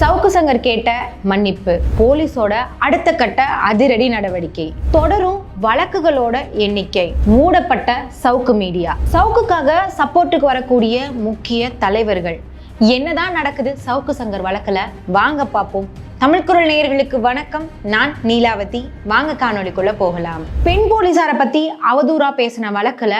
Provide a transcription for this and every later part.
சவுக்கு சங்கர் கேட்ட மன்னிப்பு. போலீஸோட அடுத்த கட்ட அதிரடி நடவடிக்கை. தொடரும் வழக்குகளோட எண்ணிக்கை. மூடப்பட்ட சவுக்கு மீடியா. சவுக்குக்காக சப்போர்ட்டுக்கு வரக்கூடிய முக்கிய தலைவர்கள். என்னதான் நடக்குது சவுக்கு சங்கர் வழக்கில்? வாங்க பார்ப்போம். தமிழ்குரல் நேயர்களுக்கு வணக்கம். நான் நீலாவதி. வாங்க காணொலிக்குள்ள போகலாம். பெண் போலீசாரை பத்தி அவதூறா பேசின வழக்குல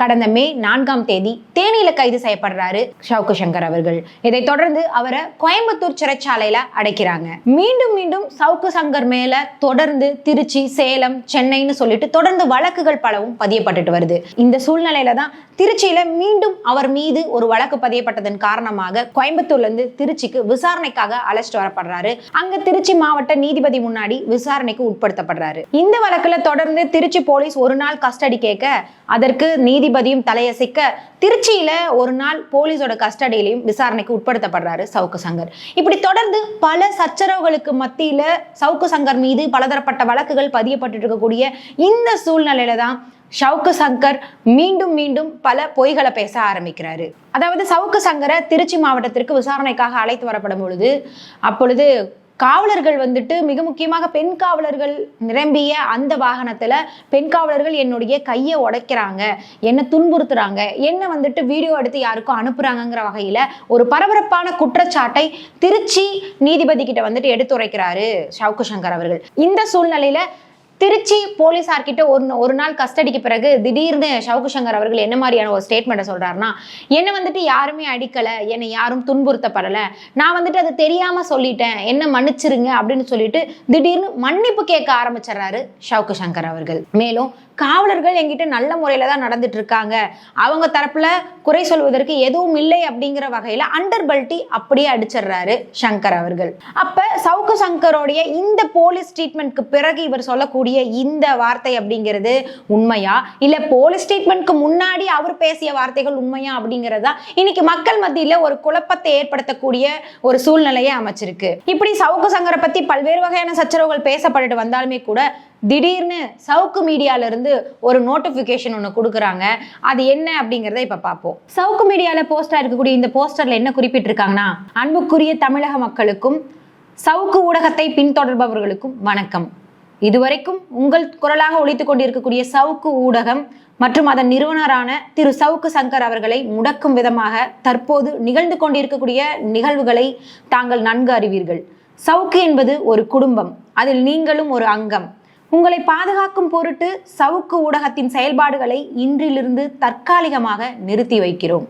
கடந்த மே நான்காம் தேதி தேனியில கைது செய்யப்படுறாரு ஷவுக்கு சங்கர் அவர்கள். இதை தொடர்ந்து அவரை கோயம்புத்தூர் சிறைச்சாலையில அடைக்கிறாங்க. மீண்டும் மீண்டும் சவுக்கு சங்கர் மேல தொடர்ந்து திருச்சி சேலம் சென்னைன்னு சொல்லிட்டு தொடர்ந்து வழக்குகள் பலவும் பதியப்பட்டுட்டு வருது. இந்த சூழ்நிலையில தான் திருச்சியில மீண்டும் அவர் மீது ஒரு வழக்கு பதியப்பட்டதன் காரணமாக கோயம்புத்தூர்ல இருந்து திருச்சிக்கு விசாரணைக்காக அழைச்சிட்டு வரப்படுறாரு. அங்க திருச்சி மாவட்ட நீதிபதி முன்னாடி விசாரணைக்கு உட்படுத்தப்படுறாரு. இந்த வழக்குல தொடர்ந்து திருச்சி போலீஸ் ஒரு நாள் கஸ்டடி கேட்க அதற்கு நீதிபதியும் தலையசைக்க திருச்சியில ஒரு நாள் போலீஸோட கஸ்டடியிலையும் விசாரணைக்கு உட்படுத்தப்படுறாரு சவுக்கு சங்கர். இப்படி தொடர்ந்து பல சச்சரவுகளுக்கு மத்தியில சவுக்கு சங்கர் மீது பலதரப்பட்ட வழக்குகள் பதியப்பட்டு இருக்கக்கூடிய இந்த சூழ்நிலையில தான் ஷவுக்கு சங்கர் மீண்டும் மீண்டும் பல பொய்களை பேச ஆரம்பிக்கிறாரு. அதாவது சவுக்கு சங்கரை திருச்சி மாவட்டத்திற்கு விசாரணைக்காக அழைத்து வரப்படும் பொழுது அப்பொழுது காவலர்கள் வந்துட்டு மிக முக்கியமாக பெண் காவலர்கள் நிரம்பிய அந்த வாகனத்தில் பெண் காவலர்கள் என்னுடைய கையை உடைக்கிறாங்க என்ன துன்புறுத்துறாங்க என்ன வந்துட்டு வீடியோ எடுத்து யாருக்கும் அனுப்புறாங்கங்கிற வகையில் ஒரு பரபரப்பான குற்றச்சாட்டை திருச்சி நீதிபதி கிட்ட வந்துட்டு எடுத்துரைக்கிறாரு சவுக்கு சங்கர் அவர்கள். இந்த சூழ்நிலையில திருச்சி போலீஸார்கிட்ட ஒரு ஒரு நாள் கஸ்டடிக்கு பிறகு திடீர்னு சவுக்கு சங்கர் அவர்கள் என்ன மாதிரியான ஒரு ஸ்டேட்மெண்ட்டை சொல்றாருன்னா என்னை வந்துட்டு யாருமே அடிக்கலை என்னை யாரும் துன்புறுத்தப்படல. நான் வந்துட்டு அது தெரியாம சொல்லிட்டேன். என்ன மன்னிச்சிருங்க அப்படின்னு சொல்லிட்டு திடீர்னு மன்னிப்பு கேட்க ஆரம்பிச்சிடுறாரு சவுக்கு சங்கர் அவர்கள். மேலும் காவலர்கள் என்கிட்ட நல்ல முறையில தான் நடந்துட்டு இருக்காங்க. அவங்க தரப்புல குறை சொல்வதற்கு எதுவும் இல்லை அப்படிங்கிற வகையில அண்டர் பல்ட்டி அப்படியே அடிச்சிடுறாரு சங்கர் அவர்கள். அப்ப சவுக்கு சங்கரோடைய இந்த போலீஸ் ட்ரீட்மெண்ட்க்கு பிறகு இவர் சொல்லக்கூடிய இந்த வார்த்தை அப்படிங்கிறது உண்மையா? இல்ல போலீஸ் ஸ்டேட்மெண்ட்க்கு முன்னாடி அவர் பேசிய வார்த்தைகள் உண்மையா அப்படிங்கிறதா? இன்னைக்கு மக்கள் மத்தியில ஒரு குழப்பத்தை ஏற்படுத்தக்கூடிய ஒரு சூழ்நிலையை அமைச்சிருக்கு. இப்படி சவுக்கு சங்கரை பத்தி பல்வேறு வகையான சச்சரவுகள் பேசப்பட்டுட்டு வந்தாலுமே கூட திடீர்னு சவுக்கு மீடியால இருந்து ஒரு நோட்டிபிகேஷன் ஒன்று கொடுக்குறாங்க. அது என்ன அப்படிங்கிறத இப்ப பார்ப்போம். சவுக்கு மீடியால போஸ்டா இருக்கக்கூடிய இந்த போஸ்டர்ல என்ன குறிப்பிட்டிருக்காங்கன்னா அன்புக்குரிய தமிழக மக்களுக்கும் சவுக்கு ஊடகத்தை பின்தொடர்பவர்களுக்கும் வணக்கம். இதுவரைக்கும் உங்கள் குரலாக ஒழித்துக் கொண்டிருக்கக்கூடிய சவுக்கு ஊடகம் மற்றும் அதன் நிறுவனரான திரு சவுக்கு சங்கர் அவர்களை முடக்கும் விதமாக தற்போது நிகழ்ந்து கொண்டிருக்கக்கூடிய நிகழ்வுகளை தாங்கள் நன்கு அறிவீர்கள். சவுக்கு என்பது ஒரு குடும்பம் அதில் நீங்களும் ஒரு அங்கம். உங்களை பாதுகாக்கும் பொருட்டு சவுக்கு ஊடகத்தின் செயல்பாடுகளை இன்றிலிருந்து தற்காலிகமாக நிறுத்தி வைக்கிறோம்.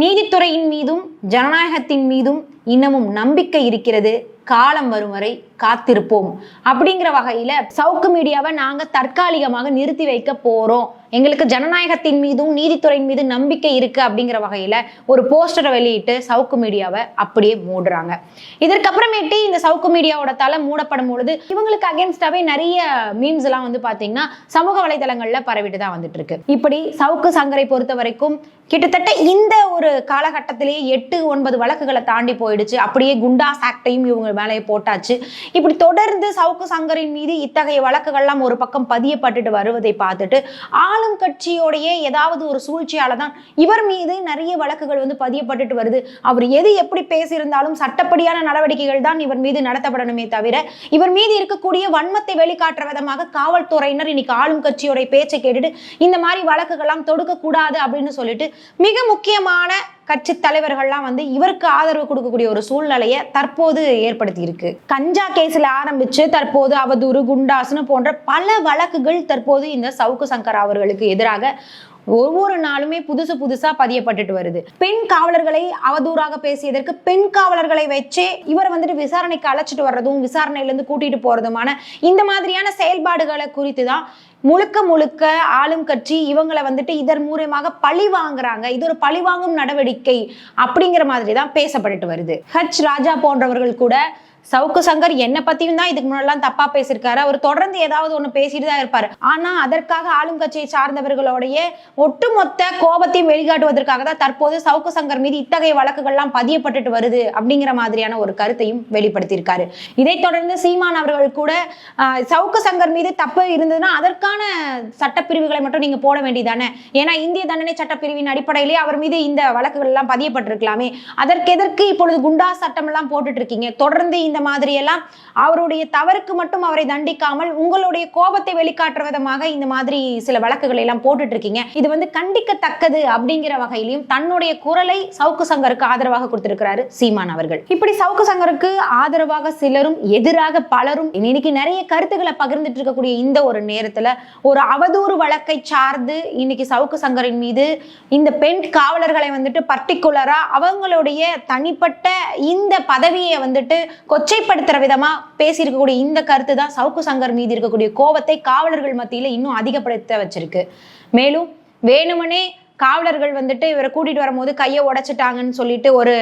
நீதித்துறையின் மீதும் ஜனநாயகத்தின் மீதும் இன்னமும் நம்பிக்கை இருக்கிறது. காலம் வரும் வரை காத்திருப்போம். அப்படிங்கிற வகையில சவுக்கு மீடியாவை நாங்க தற்காலிகமாக நிறுத்தி வைக்க போறோம். எங்களுக்கு ஜனநாயகத்தின் மீதும் நீதித்துறையின் மீது நம்பிக்கை இருக்கு அப்படிங்கிற வகையில ஒரு போஸ்டரை வெளியிட்டு சவுக்கு மீடியாவை அப்படியே மூடுறாங்க. இதற்கப்புறமேட்டு இந்த சவுக்கு மீடியாவோட தலை மூடப்படும் பொழுது இவங்களுக்கு அகேன்ஸ்டாவே நிறைய மீம்ஸ் எல்லாம் வந்து பாத்தீங்கன்னா சமூக வலைதளங்கள்ல பரவிட்டு தான் வந்துட்டு இருக்கு. இப்படி சவுக்கு சங்கரை பொறுத்த வரைக்கும் கிட்டத்தட்ட இந்த ஒரு காலகட்டத்திலேயே எட்டு ஒன்பது வழக்குகளை தாண்டி போயிடுச்சு அப்படியே குண்டாஸ் ஆக்டையும் இவங்க மேலே போட்டாச்சு. இப்படி தொடர்ந்து சவுக்கு சங்கரின் மீது இத்தகைய வழக்குகள்லாம் ஒரு பக்கம் பதியப்பட்டுட்டு வருவதை பார்த்துட்டு ஆளும் கட்சியோடைய ஏதாவது ஒரு சூழ்ச்சியால தான் இவர் மீது நிறைய வழக்குகள் வந்து பதியப்பட்டுட்டு வருது. அவர் எது எப்படி பேசியிருந்தாலும் சட்டப்படியான நடவடிக்கைகள் தான் இவர் மீது நடத்தப்படணுமே தவிர இவர் மீது இருக்கக்கூடிய வன்மத்தை வெளிக்காட்டுற விதமாக காவல்துறையினர் இன்னைக்கு ஆளும் கட்சியோடைய பேச்சை கேட்டுட்டு இந்த மாதிரி வழக்குகள்லாம் தொடுக்க கூடாது அப்படின்னு சொல்லிட்டு மிக முக்கியமான கட்சி தலைவர்கள்லாம் வந்து இவருக்கு ஆதரவு கொடுக்கக்கூடிய ஒரு சூழ்நிலையை தற்போது ஏற்படுத்தி இருக்கு கஞ்சா கேஸில் ஆரம்பிச்சு தற்போது அவதூறு குண்டாசுன்னு போன்ற பல வழக்குகள் தற்போது இந்த சவுக்கு சங்கர் அவர்களுக்கு எதிராக ஒவ்வொரு நாளுமே புதுசு புதுசா பதியப்பட்டுட்டு வருது. பெண் காவலர்களை அவதூறாக பேசியதற்கு பெண் காவலர்களை வச்சே இவர் வந்துட்டு விசாரணைக்கு அழைச்சிட்டு வர்றதும் விசாரணையில இருந்து கூட்டிட்டு போறதுமான இந்த மாதிரியான செயல்பாடுகளை குறித்து தான் முழுக்க முழுக்க ஆளும் கட்சி இவங்களை வந்துட்டு இதன் மூலியமாக பழி வாங்குறாங்க. இது ஒரு பழி வாங்கும் நடவடிக்கை அப்படிங்கிற மாதிரி தான் பேசப்பட்டுட்டு வருது. ஹச் ராஜா போன்றவர்கள் கூட சவுக்கு சங்கர் என்னை பத்தியும் தான் இதுக்கு முன்னாடிலாம் தப்பா பேசியிருக்காரு. அவர் தொடர்ந்து ஏதாவது ஒண்ணு பேசிட்டு தான் இருப்பாரு. ஆனா அதற்காக ஆளும் கட்சியை சார்ந்தவர்களுடைய ஒட்டுமொத்த கோபத்தையும் வெளிக்காட்டுவதற்காக தான் தற்போது சவுக்கு சங்கர் மீது இத்தகைய வழக்குகள்லாம் பதியப்பட்டுட்டு வருது அப்படிங்கிற மாதிரியான ஒரு கருத்தையும் வெளிப்படுத்தியிருக்காரு. இதைத் தொடர்ந்து சீமான் அவர்கள் கூட சவுக்கு சங்கர் மீது தப்பு இருந்ததுன்னா அதற்கான சட்டப்பிரிவுகளை மட்டும் நீங்க போட வேண்டியதானே? ஏன்னா இந்திய தண்டனை சட்டப்பிரிவின் அடிப்படையிலேயே அவர் மீது இந்த வழக்குகள் எல்லாம் பதியப்பட்டிருக்கலாமே. அதற்கு எதற்கு இப்பொழுது குண்டா சட்டம் எல்லாம் போட்டுட்டு இருக்கீங்க. தொடர்ந்து இந்த மாதிரி எல்லாம் அவருடைய தவறுக்கு மட்டும் அவரை தண்டிக்காமல் உங்களுடைய கோபத்தை வெளிக்காட்டுற விதமாக இந்த மாதிரி சில வழக்குகளை எல்லாம் போட்டுட்டு இருக்கீங்க இது வந்து கண்டிக்கத்தக்கது அப்படிங்கிற வகையிலையும் தன்னுடைய குரலை சவுக்கு சங்கருக்கு ஆதரவாக கொடுத்திருக்கிறாரு சீமான் அவர்கள். இப்படி சவுக்கு சங்கருக்கு ஆதரவாக சிலரும் எதிராக பலரும் இன்னைக்கு நிறைய கருத்துக்களை பகிர்ந்துட்டு இருக்கக்கூடிய இந்த ஒரு நேரத்துல ஒரு அவதூறு வழக்கை சார்ந்து இன்னைக்கு சவுக்கு சங்கரின் மீது இந்த பெண் காவலர்களை வந்துட்டு பர்டிகுலரா அவங்களுடைய தனிப்பட்ட இந்த பதவியை வந்துட்டு கொச்சைப்படுத்துற விதமா பேசியிருக்கக்கூடிய இந்த கருத்து தான் சவுக்கு சங்கர் மீது இருக்கக்கூடிய கோபத்தை காவலர்கள் மத்தியில இன்னும் அதிகப்படுத்த வச்சிருக்கு. மேலும் வேணுமனே காவலர்கள் வந்துட்டு இவரை கூட்டிட்டு வரும்போது கையை உடைச்சிட்டாங்கன்னு சொல்லிட்டு ஒரு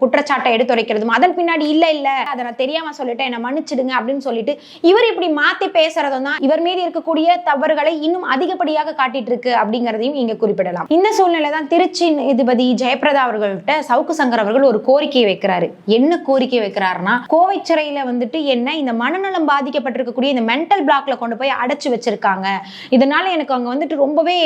குற்றச்சாட்டை எடுத்துரைக்கிறதும். அதன் பின்னாடி இல்ல இல்ல அதை நான் தெரியாம சொல்லிட்டேன் என்னை மன்னிச்சிடுங்க அப்படின்னு சொல்லிட்டு இவர் இப்படி மாத்தி பேசுறதும் தான் இவர் மீது இருக்கக்கூடிய தவறுகளை இன்னும் அதிகப்படியாக காட்டிட்டு இருக்கு அப்படிங்கறதையும் இங்க குறிப்பிடலாம். இந்த சூழ்நிலை தான் திருச்சி நீதிபதி ஜெயபிரதா அவர்கள்ட்ட சவுக்கு சங்கர் அவர்கள் ஒரு கோரிக்கையை வைக்கிறாரு. என்ன கோரிக்கை வைக்கிறாருன்னா கோவை சிறையில வந்துட்டு என்ன இந்த மனநலம் பாதிக்கப்பட்டிருக்கக்கூடிய இந்த மென்டல் பிளாக்ல கொண்டு போய் அடைச்சு வச்சிருக்காங்க. இதனால எனக்கு அங்க வந்துட்டு ரொம்பவே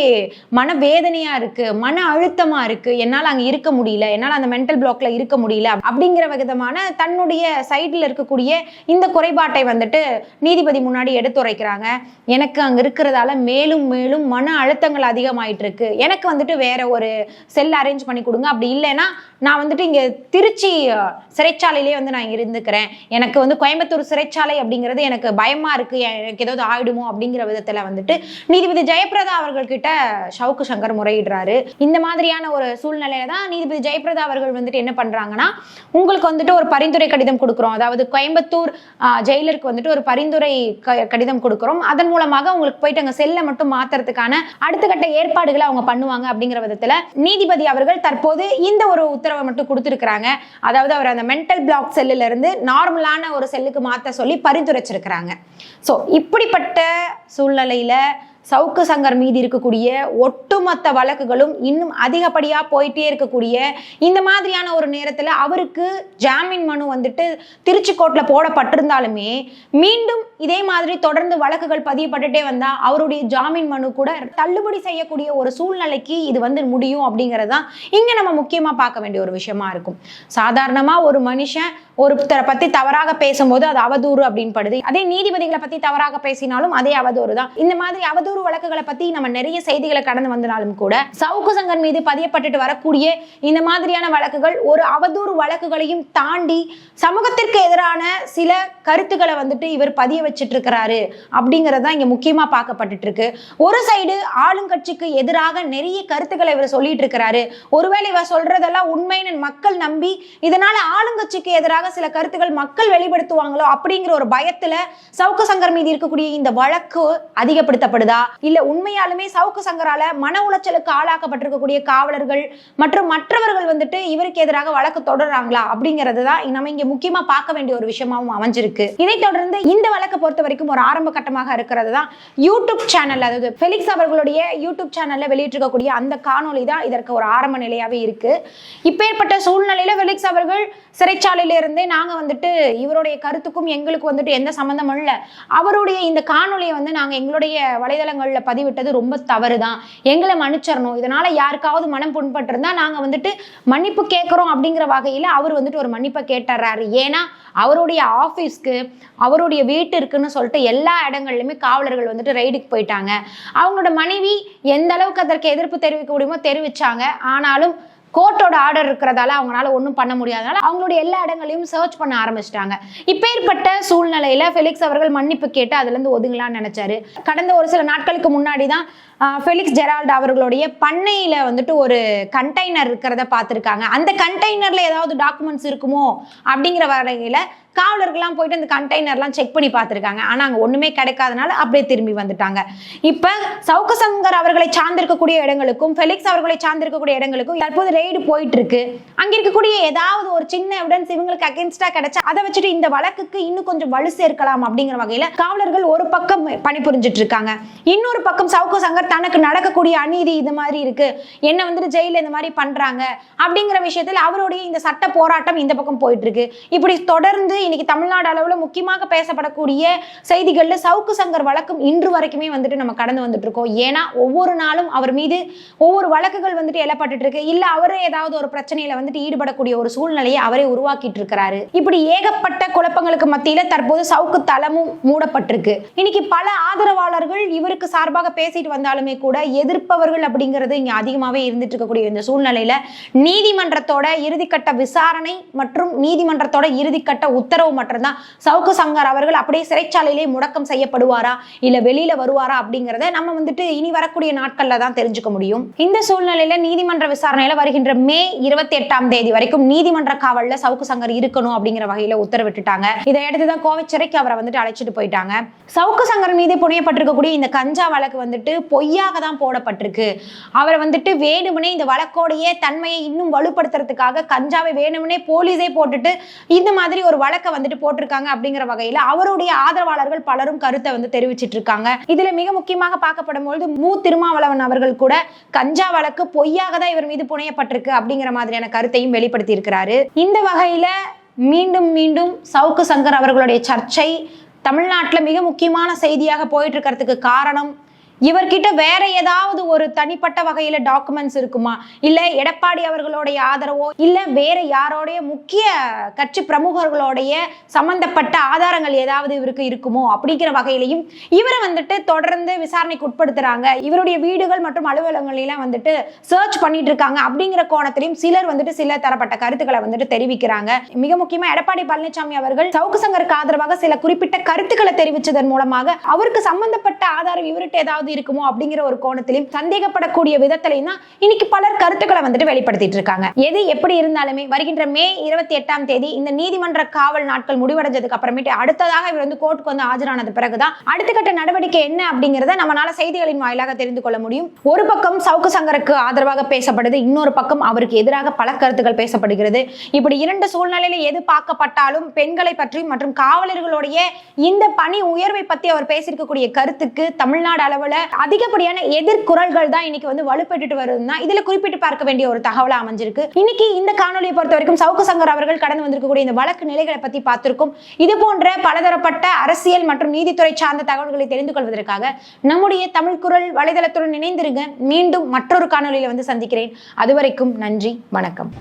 மனவேதனையா இருக்கு. மன அழுத்தமா இருக்கு என்னால் அங்க இருக்க முடியல என்னால் அந்த மென்டல் பிளாக்ல இருக்க முடியல அப்படிங்கிற விதமான தன்னுடைய சைடில் இருக்கக்கூடிய இந்த குறைபாட்டை வந்துட்டு நீதிபதி முன்னாடி எடுத்துரைக்கிறாங்க. எனக்கு அங்க இருக்கிறதால மேலும் மேலும் மன அழுத்தங்கள் அதிகமாயிட்டு இருக்கு. எனக்கு வந்துட்டு வேற ஒரு செல் அரேஞ்ச் பண்ணி கொடுங்க. அப்படி இல்லைன்னா நான் வந்துட்டு இங்க திருச்சி சிறைச்சாலையிலே வந்து நான் இருந்துக்கிறேன். எனக்கு வந்து கோயம்புத்தூர் சிறைச்சாலை அப்படிங்கிறது எனக்கு பயமா இருக்கு. எனக்கு ஏதாவது ஆயிடுமோ அப்படிங்கிற விதத்துல வந்துட்டு நீதிபதி ஜெயபிரதா அவர்கள் கிட்ட ஷவுக்கு சங்கர் முறையிடுறாரு. இந்த மாதிரியான ஒரு சூழ்நிலையில தான் நீதிபதி ஜெயபிரதா அவர்கள் வந்துட்டு என்ன பண்றாங்கன்னா உங்களுக்கு வந்துட்டு ஒரு பரிந்துரை கடிதம் கொடுக்குறோம். அதாவது கோயம்புத்தூர் ஜெயிலருக்கு வந்துட்டு ஒரு பரிந்துரை க- கடிதம் கொடுக்குறோம். அதன் மூலமாக உங்களுக்கு போயிட்டு அங்க செல்லை மட்டும் மாத்துறதுக்கான அடுத்த கட்ட ஏற்பாடுகளை அவங்க பண்ணுவாங்க அப்படிங்கிற விதத்துல நீதிபதி அவர்கள் தற்போது இந்த ஒரு உத்தரவை மட்டும் கொடுத்திருக்கிறாங்க. அதாவது அவர் அந்த மென்டல் பிளாக் செல்லுல இருந்து நார்மலான ஒரு செல்லுக்கு மாத்த சொல்லி பரிந்துரைச்சிருக்கிறாங்க. ஸோ இப்படிப்பட்ட சூழ்நிலையில சவுக்கு சங்கர் மீது இருக்கக்கூடிய ஒட்டுமொத்த வழக்குகளும் இன்னும் அதிகப்படியாக போயிட்டே இருக்கக்கூடிய இந்த மாதிரியான ஒரு நேரத்தில் அவருக்கு ஜாமீன் மனு வந்துட்டு திருச்சி கோர்ட்டில் போடப்பட்டிருந்தாலுமே மீண்டும் இதே மாதிரி தொடர்ந்து வழக்குகள் பதியப்பட்டுட்டே வந்தால் அவருடைய ஜாமீன் மனு கூட தள்ளுபடி செய்யக்கூடிய ஒரு சூழ்நிலைக்கு இது வந்து முடியும் அப்படிங்கிறது தான் இங்கே நம்ம முக்கியமாக பார்க்க வேண்டிய ஒரு விஷயமா இருக்கும். சாதாரணமாக ஒரு மனுஷன் ஒருத்தரை பத்தி தவறாக பேசும்போது அது அவதூறு அப்படின்னு படுது அதே நீதிபதிகளை பத்தி தவறாக பேசினாலும் அதே அவதூறு தான் இந்த மாதிரி அவதூறு வழக்குகளை பத்தி நம்ம நிறைய செய்திகளை கடந்து வந்தனாலும் கூட சவுக்கு சங்கர் மீது பதியப்பட்டுட்டு வரக்கூடிய இந்த மாதிரியான வழக்குகள் ஒரு அவதூறு வழக்குகளையும் தாண்டி சமூகத்திற்கு எதிரான சில கருத்துக்களை வந்துட்டு இவர் பதிய வச்சுட்டு இருக்கிறாரு அப்படிங்கறதான் இங்க முக்கியமா பார்க்கப்பட்டுட்டு இருக்கு ஒரு சைடு ஆளுங்கட்சிக்கு எதிராக நிறைய கருத்துக்களை இவர் சொல்லிட்டு இருக்கிறாரு ஒருவேளை இவர் சொல்றதெல்லாம் உண்மைன்னு மக்கள் நம்பி இதனால ஆளுங்கட்சிக்கு எதிராக சில கருத்துக்கள் மக்கள் வெளிப்படுத்துவாங்களோ அப்படிங்கிற ஒரு பயத்துல சவுக்கு சங்கர் மீது இருக்கக்கூடிய இந்த வழக்கு அதிகப்படுத்தப்படுதா? இல்ல உண்மையாலுமே சவுக்கு சங்கரால மன உளைச்சலுக்கு ஆளாக்கப்பட்டிருக்கக்கூடிய காவலர்கள் மற்றும் மற்றவர்கள் வந்துட்டு இவருக்கு எதிராக வழக்கு தொடர்றாங்களா? அப்படிங்கிறது தான் நம்ம இங்க முக்கியமா பார்க்க வேண்டிய ஒரு விஷயமாவும் அமைஞ்சிருக்கு. இதை தொடர்ந்து இந்த வழக்கை பொறுத்த வரைக்கும் ஒரு ஆரம்ப கட்டமாக இருக்கிறது தான் யூடியூப் சேனல் அதாவது ஃபெலிக்ஸ் அவர்களுடைய யூடியூப் சேனல்ல வெளியிட்டிருக்கக்கூடிய அந்த காணொளி தான் இதற்கு ஒரு ஆரம்ப நிலையாவே இருக்கு. இப்பேற்பட்ட சூழ்நிலையில ஃபெலிக்ஸ் அவர்கள் சிறைச்சாலையில இருந்தே நாங்க வந்துட்டு இவருடைய கருத்துக்கும் எங்களுக்கு வந்துட்டு எந்த சம்பந்தமும் இல்லை. அவருடைய இந்த காணொலியை வந்து நாங்க எங்களுடைய வலைதளங்கள்ல பதிவிட்டது ரொம்ப தவறு தான் எங்களை மன்னிச்சிடணும். இதனால் யாருக்காவது மனம் புண்பட்டிருந்தா நாங்கள் வந்துட்டு மன்னிப்பு கேட்குறோம் அப்படிங்கிற வகையில் அவர் வந்துட்டு ஒரு மன்னிப்பை கேட்டுறாரு. ஏன்னா அவருடைய ஆஃபீஸ்க்கு அவருடைய வீட்டிற்குன்னு சொல்லிட்டு எல்லா இடங்கள்லையுமே காவலர்கள் வந்துட்டு ரைடுக்கு போயிட்டாங்க. அவங்களோட மனைவி எந்த அளவுக்கு அதற்கு எதிர்ப்பு தெரிவிக்க முடியுமோ தெரிவிச்சாங்க. ஆனாலும் கோர்ட்டோட ஆர்டர் இருக்கிறதால அவங்களால ஒன்றும் பண்ண முடியாதனால அவங்களுடைய எல்லா இடங்களையும் சர்ச் பண்ண ஆரம்பிச்சிட்டாங்க. இப்பேற்பட்ட சூழ்நிலையில ஃபெலிக்ஸ் அவர்கள் மன்னிப்பு கேட்டு அதுல இருந்து ஒதுங்கலாம்னு நினைச்சாரு. கடந்த ஒரு சில நாட்களுக்கு முன்னாடி தான் ஃபெலிக்ஸ் ஜெரால்ட் அவர்களுடைய பண்ணையில் வந்துட்டு ஒரு கண்டெய்னர் இருக்கிறத பார்த்துருக்காங்க. அந்த கண்டெய்னரில் ஏதாவது டாக்குமெண்ட்ஸ் இருக்குமோ அப்படிங்கிற வகையில் காவலர்கள்லாம் போயிட்டு அந்த கண்டெய்னர்லாம் செக் பண்ணி பார்த்துருக்காங்க. ஆனால் அங்கே ஒன்றுமே கிடைக்காதனால அப்படியே திரும்பி வந்துட்டாங்க. இப்போ சவுக்கசங்கர் அவர்களை சார்ந்திருக்கக்கூடிய இடங்களுக்கும் ஃபெலிக்ஸ் அவர்களை சார்ந்திருக்கக்கூடிய இடங்களுக்கும் தற்போது ரெய்டு போயிட்டு இருக்கு அங்கே இருக்கக்கூடிய ஏதாவது ஒரு சின்ன எவிடன்ஸ் இவங்களுக்கு அகேன்ஸ்டாக கிடைச்சா அதை வச்சுட்டு இந்த வழக்குக்கு இன்னும் கொஞ்சம் வலு சேர்க்கலாம் அப்படிங்கிற வகையில் காவலர்கள் ஒரு பக்கம் பணிபுரிஞ்சிட்டு இருக்காங்க இன்னொரு பக்கம் சவுக்கு சங்கர் தனக்கு நடக்கக்கூடிய அநீதி இது மாதிரி இருக்கு. என்ன வந்துட்டு ஜெயில இந்த மாதிரி பண்றாங்க. அப்படிங்கிற விஷயத்தில் அவருடைய இந்த சட்ட போராட்டம் இந்த பக்கம் போயிட்டு இருக்கு இப்படி தொடர்ந்து இன்னைக்கு தமிழ்நாடு அளவுல முக்கியமாக பேசப்படக்கூடிய செய்திகள்ல சவுக்கு சங்கர் வழக்கம் இன்று வரைக்குமே வந்துட்டு நம்ம கடந்து வந்துட்டு இருக்கோம் ஏன்னா ஒவ்வொரு நாளும் அவர் மீது ஒவ்வொரு வழக்குகள் வந்துட்டு எழப்பட்டு இருக்கு இல்ல அவரே ஏதாவது ஒரு பிரச்சனையில வந்துட்டு ஈடுபடக்கூடிய ஒரு சூழ்நிலையை அவரே உருவாக்கிட்டு இருக்கிறாரு இப்படி ஏகப்பட்ட குழப்பங்களுக்கு மத்தியில தற்போது சவுக்கு தளமும் மூடப்பட்டிருக்கு. இன்னைக்கு பல ஆதரவாளர்கள் இவருக்கு சார்பாக பேசிட்டு வந்தாலும் இருந்தாலுமே கூட எதிர்ப்பவர்கள் அப்படிங்கிறது இங்கே அதிகமாகவே இருந்துட்டு இருக்கக்கூடிய இந்த சூழ்நிலையில் நீதிமன்றத்தோட இறுதிக்கட்ட விசாரணை மற்றும் நீதிமன்றத்தோட இறுதிக்கட்ட உத்தரவு மட்டும்தான். சவுக்கு சங்கர் அவர்கள் அப்படியே சிறைச்சாலையிலே முடக்கம் செய்யப்படுவாரா? இல்லை வெளியில் வருவாரா அப்படிங்கிறத நம்ம வந்துட்டு இனி வரக்கூடிய நாட்களில் தான் தெரிஞ்சுக்க முடியும். இந்த சூழ்நிலையில் நீதிமன்ற விசாரணையில் வருகின்ற மே இருபத்தி எட்டாம் தேதி வரைக்கும் நீதிமன்ற காவலில் சவுக்கு சங்கர் இருக்கணும் அப்படிங்கிற வகையில் உத்தரவிட்டுட்டாங்க. இதை அடுத்துதான் கோவை சிறைக்கு அவரை வந்துட்டு அழைச்சிட்டு போயிட்டாங்க. சவுக்கு சங்கர் மீது புனையப்பட்டிருக்கக்கூடிய இந்த கஞ்சா வழக்கு வந்துட்டு பொய் பொய்யாக தான் போடப்பட்டிருக்கு. அவரை வந்துட்டு வேணுமனே இந்த வழக்கோடைய தன்மையை இன்னும் வலுப்படுத்துறதுக்காக கஞ்சாவை வேணுமனே போலீஸே போட்டுட்டு இந்த மாதிரி ஒரு வழக்கை வந்துட்டு போட்டிருக்காங்க அப்படிங்கிற வகையில அவருடைய ஆதரவாளர்கள் பலரும் கருத்தை வந்து தெரிவிச்சிட்டு இருக்காங்க இதுல மிக முக்கியமாக பார்க்கப்படும் பொழுது மு. திருமாவளவன் அவர்கள் கூட கஞ்சா வழக்கு பொய்யாக தான் இவர் மீது புனையப்பட்டிருக்கு அப்படிங்கிற மாதிரியான கருத்தையும் வெளிப்படுத்தி இருக்கிறாரு இந்த வகையில மீண்டும் மீண்டும் சவுக்கு சங்கர் அவர்களுடைய சர்ச்சை தமிழ்நாட்டில் மிக முக்கியமான செய்தியாக போயிட்டு இருக்கிறதுக்கு காரணம் இவர்கிட்ட வேற ஏதாவது ஒரு தனிப்பட்ட வகையில டாக்குமெண்ட்ஸ் இருக்குமா? இல்ல எடப்பாடி அவர்களுடைய ஆதரவோ இல்ல வேற யாரோடைய முக்கிய கட்சி பிரமுகர்களுடைய சம்பந்தப்பட்ட ஆதாரங்கள் ஏதாவது இவருக்கு இருக்குமோ அப்படிங்கிற வகையிலையும் இவரை வந்துட்டு தொடர்ந்து விசாரணைக்கு உட்படுத்துறாங்க. இவருடைய வீடுகள் மற்றும் அலுவலகங்களிலாம் வந்துட்டு சர்ச் பண்ணிட்டு இருக்காங்க. அப்படிங்கிற கோணத்திலையும் சிலர் வந்துட்டு சில தரப்பட்ட கருத்துக்களை வந்துட்டு தெரிவிக்கிறாங்க. மிக முக்கியமா எடப்பாடி பழனிசாமி அவர்கள் சவுக்கு சங்கருக்கு ஆதரவாக சில குறிப்பிட்ட கருத்துக்களை தெரிவிச்சதன் மூலமாக அவருக்கு சம்பந்தப்பட்ட ஆதாரம் இவர்கிட்ட ஏதாவது இருக்குமோ அப்படிங்கிற ஒரு கோணத்திலையும் சந்தேகப்படக்கூடிய விதத்திலையும் தான் இன்னைக்கு பலர் கருத்துக்களை வந்துட்டு வெளிப்படுத்திட்டு இருக்காங்க. எது எப்படி இருந்தாலுமே வருகின்ற மே இருபத்தி எட்டாம் தேதி இந்த நீதிமன்ற காவல் நாட்கள் முடிவடைஞ்சதுக்கு அப்புறமேட்டு அடுத்ததாக இவர் வந்து கோர்ட்டுக்கு வந்து ஆஜரானது பிறகுதான் அடுத்த கட்ட நடவடிக்கை என்ன அப்படிங்கறத நம்மளால செய்திகளின் வாயிலாக தெரிந்து கொள்ள முடியும். ஒரு பக்கம் சவுக்கு சங்கருக்கு ஆதரவாக பேசப்படுது இன்னொரு பக்கம் அவருக்கு எதிராக பல கருத்துக்கள் பேசப்படுகிறது. இப்படி இரண்டு சூழ்நிலையில எது பார்க்கப்பட்டாலும் பெண்களை பற்றி மற்றும் காவலர்களுடைய இந்த பணி உயர்வை பத்தி அவர் பேசியிருக்கக்கூடிய கருத்துக்கு தமிழ்நாடு அளவுல அதிகப்படியான எதிர்குரல்கள் தான் இன்னைக்கு வந்து வலுப்பெற்றுட்டு வருதுன்னா இதுல குறிப்பிட்டு பார்க்க வேண்டிய ஒரு தகவலா அமைஞ்சிருக்கு. இன்னைக்கு இந்த காணொலியை பொறுத்த வரைக்கும் சவுக்கு சங்கர் அவர்கள் கடந்து வந்திருக்கக்கூடிய இந்த வழக்கு நிலைகளை பத்தி பார்த்திருக்கும். இது போன்ற பலதரப்பட்ட அரசியல் மற்றும் நீதித்துறை சார்ந்த தகவல்களை தெரிந்து கொள்வதற்காக நம்முடைய தமிழ் குரல் வலைதளத்துடன் இணைந்திருங்க. மீண்டும் மற்றொரு காணொலியில வந்து சந்திக்கிறேன். அதுவரைக்கும் நன்றி வணக்கம்.